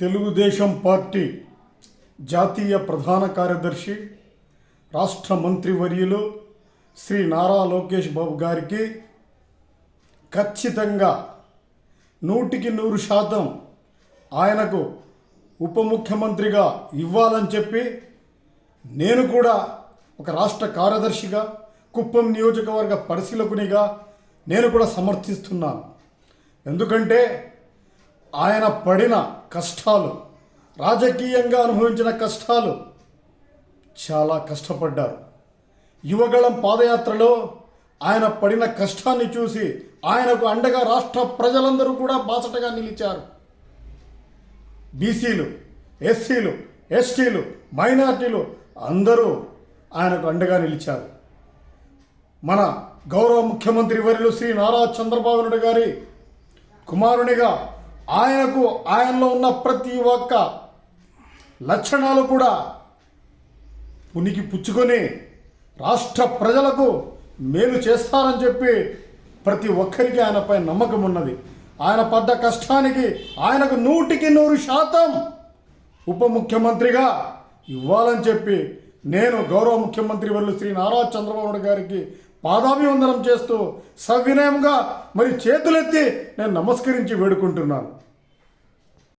Telugu Desam party జాతీయ ప్రధాన కార్యదర్శి రాష్ట్ర మంత్రివర్యులు శ్రీ నారా లోకేష్ బాబు గారికి ఖచ్చితంగా నూటికి నూరు శాతం ఆయనకు ఉప ముఖ్యమంత్రిగా ఇవ్వాలని చెప్పి నేను కూడా ఒక రాష్ట్ర కార్యదర్శిగా కుప్పం నియోజకవర్గ పరిశీలకునిగా నేను కూడా సమర్థిస్తున్నాను. ఎందుకంటే ఆయన పడిన కష్టాలు రాజకీయంగా అనుభవించిన కష్టాలు చాలా కష్టపడ్డారు. యువగళం పాదయాత్రలో ఆయన పడిన కష్టాన్ని చూసి ఆయనకు అండగా రాష్ట్ర ప్రజలందరూ కూడా బాసటగా నిలిచారు. బీసీలు ఎస్సీలు ఎస్టీలు మైనార్టీలు అందరూ ఆయనకు అండగా నిలిచారు. మన గౌరవ ముఖ్యమంత్రి వర్యులు శ్రీ నారా చంద్రబాబు నాయుడు గారి కుమారునిగా ఆయనకు ఆయనలో ఉన్న ప్రతి ఒక్క లక్షణాలు కూడా ఉనికి పుచ్చుకొని రాష్ట్ర ప్రజలకు మేలు చేస్తారని చెప్పి ప్రతి ఒక్కరికి ఆయనపై నమ్మకం ఉన్నది. ఆయన పడ్డ కష్టానికి ఆయనకు నూటికి నూరు శాతం ఉప ముఖ్యమంత్రిగా ఇవ్వాలని చెప్పి నేను గౌరవ ముఖ్యమంత్రి వర్యులు శ్రీ నారా చంద్రబాబు గారికి పాదాభివందనం చేస్తూ సవినయంగా మరి చేతులెత్తి నేను నమస్కరించి వేడుకుంటున్నాను.